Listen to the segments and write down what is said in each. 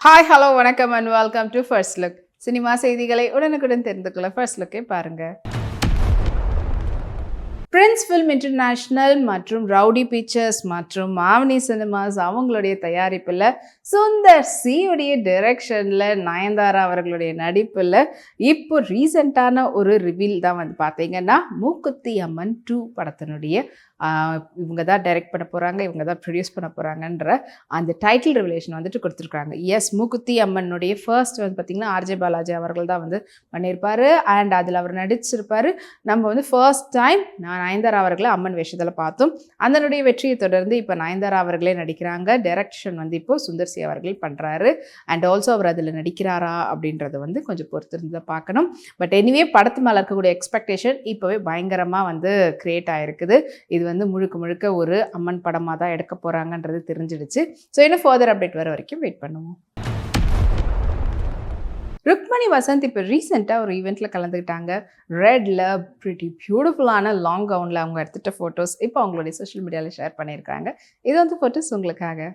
Hi hello வணக்கம் and welcome to first look cinema செய்திகளை உடனுக்குடன் தெரிந்து கொள்ள ஃபர்ஸ்ட் லுக்கை பாருங்க. பிரின்ஸ் ஃபில்ம் இன்டர்நேஷ்னல் மற்றும் ரவுடி பிக்சர்ஸ் மற்றும் மாவனி சினிமாஸ் அவங்களுடைய தயாரிப்பில் சுந்தர் சியுடைய டைரக்ஷனில் நயன்தாரா அவர்களுடைய நடிப்பில் இப்போ ரீசெண்டான ஒரு ரிவீல் தான் வந்து பார்த்தீங்கன்னா மூக்குத்தி அம்மன் டூ படத்தினுடைய இவங்க தான் டைரக்ட் பண்ண போகிறாங்க இவங்க தான் ப்ரொடியூஸ் பண்ண போகிறாங்கன்ற அந்த டைட்டில் ரிவலேஷன் வந்துட்டு கொடுத்துருக்காங்க. எஸ் மூக்குத்தி அம்மனுடைய ஃபர்ஸ்ட் வந்து பார்த்திங்கன்னா ஆர்ஜே பாலாஜி அவர்கள் தான் வந்து பண்ணியிருப்பார். அண்ட் அதில் அவர் நடிச்சிருப்பார். நம்ம வந்து ஃபர்ஸ்ட் டைம் நான் நயன்தாரா அவர்களை அம்மன் வேஷத்தில் பார்த்தோம். அதனுடைய வெற்றியை தொடர்ந்து இப்போ நயன்தாரா அவர்களே நடிக்கிறாங்க. டைரக்ஷன் வந்து இப்போ சுந்தர் சி அவர்கள் பண்ணுறாரு அண்ட் ஆல்சோ அவர் அதில் நடிக்கிறாரா அப்படின்றத வந்து கொஞ்சம் பொறுத்திருந்து பார்க்கணும். பட் எனிவே படத்து மேலே இருக்கக்கூடிய எக்ஸ்பெக்டேஷன் இப்போவே பயங்கரமாக வந்து கிரியேட் ஆகிருக்குது இது வந்து முழுக்க முழுக்க ஒரு அம்மன் படமாக தான் எடுக்க போகிறாங்கன்றது தெரிஞ்சிடுச்சு. ஸோ இன்னும் ஃபர்தர் அப்டேட் வர வரைக்கும் வெயிட் பண்ணுவோம். ருக்மணி வசந்த் இப்போ ரீசெண்டாக ஒரு ஈவெண்ட்டில் கலந்துக்கிட்டாங்க. ரெட்டில் ப்ரிட்டி பியூட்டிஃபுல்லான லாங் கவுனில் அவங்க எடுத்துகிட்ட ஃபோட்டோஸ் இப்போ அவங்களுடைய சோஷியல் மீடியாவில் ஷேர் பண்ணியிருக்காங்க. இது வந்து ஃபோட்டோஸ் உங்களுக்காக.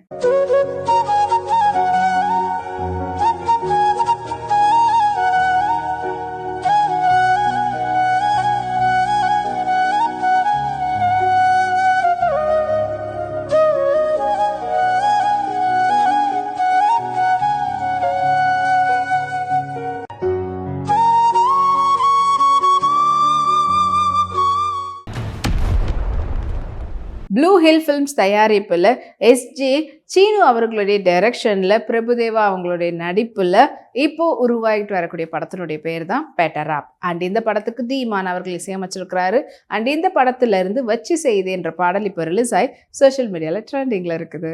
ஹில் ஃபிலிம்ஸ் தயாரிப்பில் எஸ்ஜே சீனு அவர்களுடைய டைரக்ஷனில் பிரபுதேவா அவங்களுடைய நடிப்பில் இப்போ உருவாகிட்டு வரக்கூடிய படத்தினுடைய பேர் தான் பேட்டராப் அண்ட் இந்த படத்துக்கு தீமான் அவர்கள் இசையமைச்சிருக்கிறாரு. அண்ட் இந்த படத்துலேருந்து வச்சு செய்து என்ற பாடல் இப்போ ரிலீஸ் ஆகி சோஷியல் மீடியாவில் ட்ரெண்டிங்கில் இருக்குது.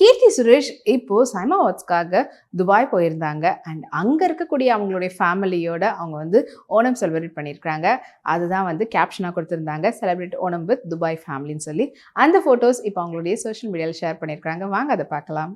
கீர்த்தி சுரேஷ் இப்போ சைமா வாட்ஸ்க்காக துபாய் போயிருந்தாங்க. அண்ட் அங்கே இருக்கக்கூடிய அவங்களுடைய ஃபேமிலியோட அவங்க வந்து ஓணம் செலிப்ரேட் பண்ணியிருக்காங்க அதுதான் வந்து கேப்ஷனாக கொடுத்துருந்தாங்க. செலிப்ரேட் ஓணம் வித் துபாய் ஃபேமிலின்னு சொல்லி. அந்த ஃபோட்டோஸ் இப்போ அவங்களுடைய சோஷியல் மீடியாவில் ஷேர் பண்ணியிருக்காங்க வாங்க அதை பார்க்கலாம்.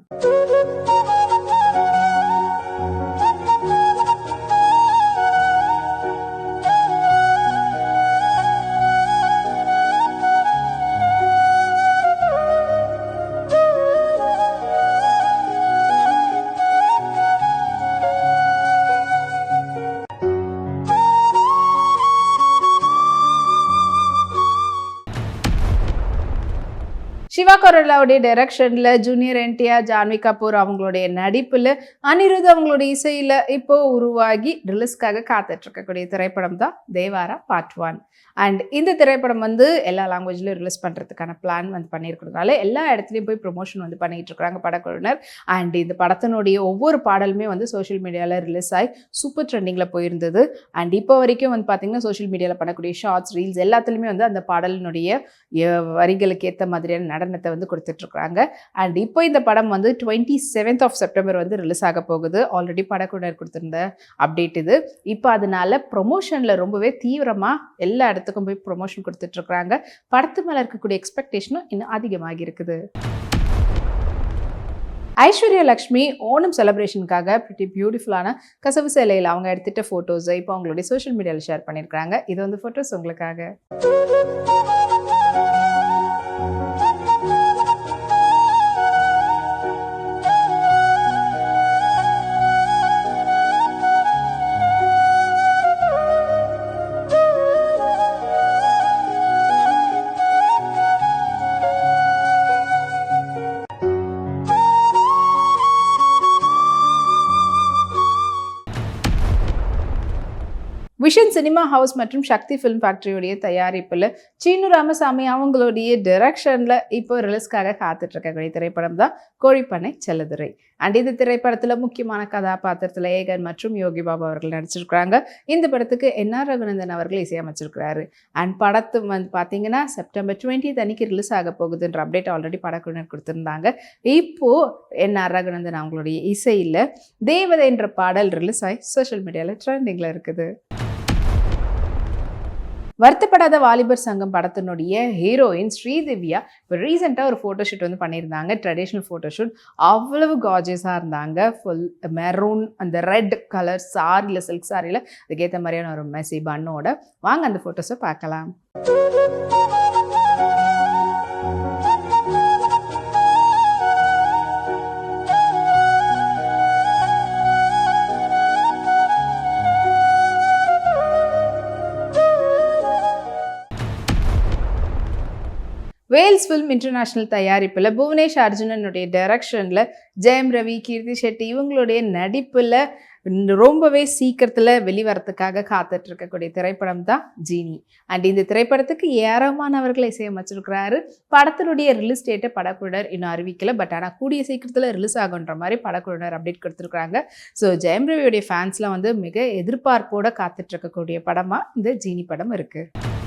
சிவா கொரலாவுடைய டைரக்ஷனில் ஜூனியர் என்டிஆர் ஜான்வி கபூர் அவங்களுடைய நடிப்பில் அனிருத் அவங்களுடைய இசையில் இப்போ உருவாகி ரிலீஸ்க்காக காத்துட்டு இருக்கக்கூடிய திரைப்படம் தான் தேவாரா பார்ட் ஒன் அண்ட் இந்த திரைப்படம் வந்து எல்லா லாங்குவேஜ்லையும் ரிலீஸ் பண்ணுறதுக்கான பிளான் வந்து பண்ணியிருக்கிறதுனால எல்லா இடத்துலையும் போய் ப்ரொமோஷன் வந்து பண்ணிட்டு இருக்காங்க படக்குழுவினர். அண்ட் இந்த படத்தினுடைய ஒவ்வொரு பாடலுமே வந்து சோஷியல் மீடியாவில் ரிலீஸ் ஆகி சூப்பர் ட்ரெண்டிங்கில் போயிருந்தது. அண்ட் இப்போ வரைக்கும் வந்து பார்த்தீங்கன்னா சோஷியல் மீடியாவில் பண்ணக்கூடிய ஷார்ட்ஸ் ரீல்ஸ் எல்லாத்துலேயுமே வந்து அந்த பாடலினுடைய வரிகளுக்கு ஏற்ற மாதிரியான நடனத்தை வந்து கொடுத்துட்ருக்குறாங்க. அண்ட் இப்போ இந்த படம் வந்து டுவெண்ட்டி செவன்த் ஆஃப் செப்டம்பர் வந்து ரிலீஸ் ஆக போகுது. ஆல்ரெடி படக்குழுவினர் கொடுத்துருந்த அப்டேட் இது. இப்போ அதனால ப்ரொமோஷனில் ரொம்பவே தீவிரமாக எல்லா இடத்துக்கும் போய் ப்ரொமோஷன் கொடுத்துட்ருக்குறாங்க. படத்து மேலே இருக்கக்கூடிய எக்ஸ்பெக்டேஷனும் இன்னும் அதிகமாகி இருக்குது. ஐஸ்வர்யா லக்ஷ்மி ஓணம் செலிப்ரேஷனுக்காக பிரிட்டி பியூட்டிஃபுல்லான கசவு சேலையில் அவங்க எடுத்துகிட்ட ஃபோட்டோஸை இப்போ அவங்களுடைய சோஷியல் மீடியாவில் ஷேர் பண்ணியிருக்காங்க இது வந்து ஃபோட்டோஸ் உங்களுக்காக விஷன் சினிமா ஹவுஸ் மற்றும் சக்தி ஃபிலிம் ஃபேக்டரியுடைய தயாரிப்பில் சீனு ராமசாமி அவங்களுடைய டைரக்ஷனில் இப்போ ரிலீஸ்க்காக காத்துட்டு இருக்கக்கூடிய திரைப்படம் தான் கோழிப்பண்ணை செல்லதுரை. அண்ட் இந்த திரைப்படத்தில் முக்கியமான கதாபாத்திரத்தில் ஏகன் மற்றும் யோகி பாபு அவர்கள் நடிச்சிருக்கிறாங்க. இந்த படத்துக்கு என்ஆர் ரகுநந்தன் அவர்கள் இசையமைச்சிருக்கிறாரு. அண்ட் படத்து வந்து பார்த்தீங்கன்னா செப்டம்பர் டுவெண்ட்டி அன்னைக்கு ரிலீஸ் ஆக போகுதுன்ற அப்டேட் ஆல்ரெடி படக்குழுவினர் கொடுத்துருந்தாங்க. இப்போ என்ஆர் ரகுநந்தன் அவங்களுடைய இசையில் தேவதை என்ற பாடல் ரிலீஸ் ஆகி சோஷியல் மீடியாவில் ட்ரெண்டிங்கில் இருக்குது. வருத்தப்படாத வாலிபர் சங்கம் படத்தினுடைய ஹீரோயின் ஸ்ரீதிவ்யா இப்போ ரீசெண்டாக ஒரு ஃபோட்டோஷூட் வந்து பண்ணியிருந்தாங்க. ட்ரெடிஷ்னல் ஃபோட்டோஷூட் அவ்வளவு காஜஸாக இருந்தாங்க. ஃபுல் மெரூன் அந்த ரெட் கலர் சாரியில் சில்க் சாரியில் அதுக்கேற்ற மாதிரியான ஒரு மெஸ்ஸி பண்ணோட வாங்க அந்த ஃபோட்டோஸை பார்க்கலாம். வேல்ஸ் ஃபில்ம் இன்டர்நேஷனல் தயாரிப்பில் புவனேஷ் அர்ஜுனனுடைய டைரக்ஷனில் ஜெயம் ரவி கீர்த்தி ஷெட்டி இவங்களுடைய நடிப்பில் ரொம்பவே சீக்கிரத்தில் வெளிவரத்துக்காக காத்துட்டு இருக்கக்கூடிய திரைப்படம் தான் ஜீனி. அண்ட் இந்த திரைப்படத்துக்கு ஏராளமானவர்கள் இசையமைச்சிருக்கிறாரு படத்தினுடைய ரிலீஸ் டேட்டை படக்குழுனர் இன்னும் அறிவிக்கல. பட் ஆனால் கூடிய சீக்கிரத்தில் ரிலீஸ் ஆகுன்ற மாதிரி படக்குழுனர் அப்டேட் கொடுத்துருக்காங்க ஸோ ஜெயம் ரவியுடைய ஃபேன்ஸ்லாம் வந்து மிக எதிர்பார்ப்போட காத்துட்டு இருக்கக்கூடிய படமாக இந்த ஜீனி படம் இருக்குது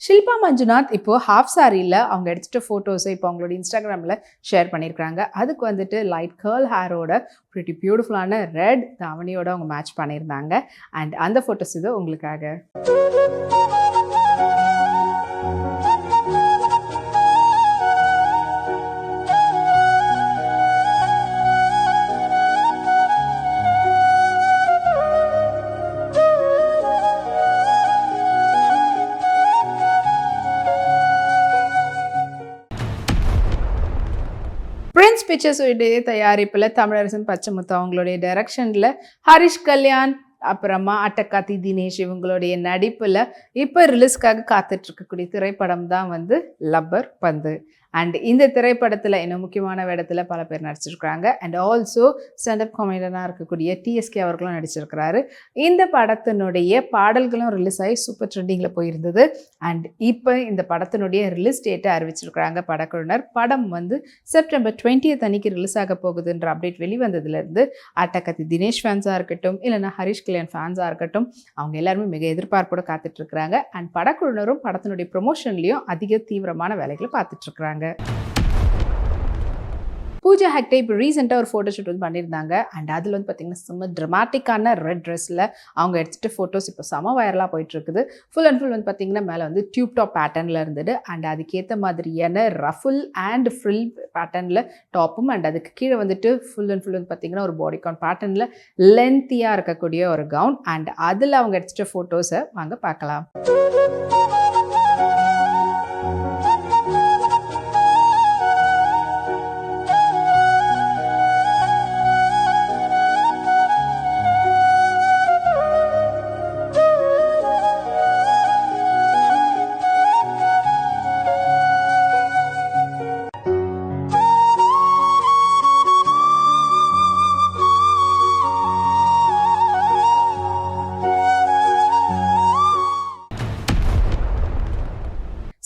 ஷில்பா மஞ்சுநாத் இப்போ ஹாஃப் சாரியில் அவங்க எடுத்துகிட்ட ஃபோட்டோஸை இப்போ அவங்களோட இன்ஸ்டாகிராமில் ஷேர் பண்ணியிருக்காங்க அதுக்கு வந்துட்டு லைட் கேர்ள் ஹேரோட ப்ரிட்டி பியூட்டிஃபுல்லான ரெட் தாவணியோட அவங்க மேட்ச் பண்ணியிருந்தாங்க அண்ட் அந்த ஃபோட்டோஸ் இது உங்களுக்காக. பிக்சர்ஸ் உடைய தயாரிப்பில் தமிழரசன் பச்சைமுத்து அவங்களுடைய டைரக்ஷனில் ஹரிஷ் கல்யாண் அப்புறமா அட்டக்காத்தி தினேஷ் இவங்களுடைய நடிப்பில் இப்போ ரிலீஸ்க்காக காத்துட்ருக்கக்கூடிய திரைப்படம் தான் வந்து லப்பர் பந்து. அண்ட் இந்த திரைப்படத்தில் இன்னும் முக்கியமான இடத்துல பல பேர் நடிச்சிருக்கிறாங்க. அண்ட் ஆல்சோ ஸ்டாண்டப் காமெடியனாக இருக்கக்கூடிய டிஎஸ்கே அவர்களும் நடிச்சிருக்கிறாரு. இந்த படத்தினுடைய பாடல்களும் ரிலீஸ் ஆகி சூப்பர் ட்ரெண்டிங்கில் போயிருந்தது. அண்ட் இப்போ இந்த படத்தினுடைய ரிலீஸ் டேட்டை அறிவிச்சிருக்கிறாங்க படக்குழுனர் படம் வந்து செப்டம்பர் டுவெண்ட்டியத் அன்னைக்கு ரிலீஸ் ஆக போகுதுன்ற அப்டேட் வெளிவந்ததுலேருந்து அட்டகத்தி தினேஷ் ஃபேன்ஸாக இருக்கட்டும் இல்லைனா ஹரிஷ் கல்யாண் ஃபேன்ஸாக இருக்கட்டும் அவங்க எல்லாருமே மிக எதிர்பார்ப்போடு காத்துட்ருக்குறாங்க அண்ட் படக்குழுனரும் படத்தினுடைய ப்ரொமோஷன்லேயும் அதிக தீவிரமான வேலைகளை பார்த்துட்ருக்குறாங்க பூஜா ஹெக்டே இப்போ ரீசெண்டாக ஒரு ஃபோட்டோ ஷூட் வந்து பண்ணியிருந்தாங்க. அண்ட் அதில் வந்து பார்த்திங்கன்னா செம்ம ட்ரமாட்டிக்கான ரெட் ட்ரெஸ்ஸில் அவங்க எடுத்துகிட்டு ஃபோட்டோஸ் இப்போ செம வைரலாக போயிட்டுருக்குது. ஃபுல் அண்ட் ஃபுல் வந்து பார்த்திங்கன்னா மேலே வந்து டியூப் டாப் பேட்டர்னில் இருந்தது. அண்ட் அதுக்கேற்ற மாதிரியான ரஃபுல் அண்ட் ஃப்ரில் பேட்டர்னில் டாப்பும் அண்ட் அதுக்கு கீழே வந்துட்டு ஃபுல் அண்ட் ஃபுல் வந்து பார்த்திங்கன்னா ஒரு பாடிகான் பேட்டர்னில் லென்த்தியாக இருக்கக்கூடிய ஒரு கவுன் அண்ட் அதில் அவங்க எடுத்துகிட்ட ஃபோட்டோஸை வாங்க பார்க்கலாம்.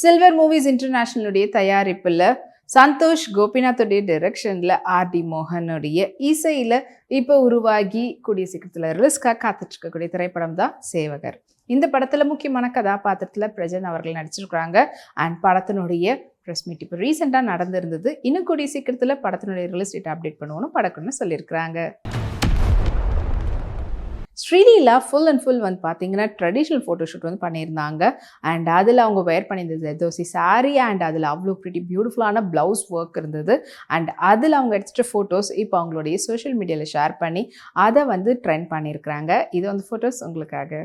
சில்வர் மூவிஸ் இன்டர்நேஷ்னலுடைய தயாரிப்பில் சந்தோஷ் கோபிநாத்துடைய டைரக்ஷனில் ஆர்டி மோகனுடைய இசையில் இப்போ உருவாகி கூடிய சீக்கிரத்தில் ரிஸ்காக காத்துட்ருக்கக்கூடிய திரைப்படம் தான் சேவகர். இந்த படத்தில் முக்கியமான கதாபாத்திரத்தில் பிரஜன் அவர்கள் நடிச்சிருக்கிறாங்க. அண்ட் படத்தினுடைய ப்ரெஸ் மீட் இப்போ ரீசெண்டாக நடந்திருந்தது. இன்னும் கூடிய சீக்கிரத்தில் படத்தினுடைய ரிலீஸ் டேட் அப்டேட் பண்ணுவோன்னு படக்குன்னு சொல்லியிருக்கிறாங்க. ஸ்ரீலீலா ஃபுல் அண்ட் ஃபுல் வந்து பார்த்தீங்கன்னா ட்ரெடிஷ்னல் ஃபோட்டோஷூட் வந்து பண்ணியிருந்தாங்க. அண்ட் அதில் அவங்க வேர் பண்ணியிருந்தது தோசி சாரி அண்ட் அதில் அவ்வளோ ப்ரிட்டி பியூட்டிஃபுல்லான ப்ளவுஸ் ஒர்க் இருந்தது. அண்ட் அதில் அவங்க எடுத்துகிட்ட ஃபோட்டோஸ் இப்போ அவங்களுடைய சோஷியல் மீடியாவில் ஷேர் பண்ணி அதை வந்து ட்ரெண்ட் பண்ணியிருக்கிறாங்க. இது வந்து ஃபோட்டோஸ் உங்களுக்காக.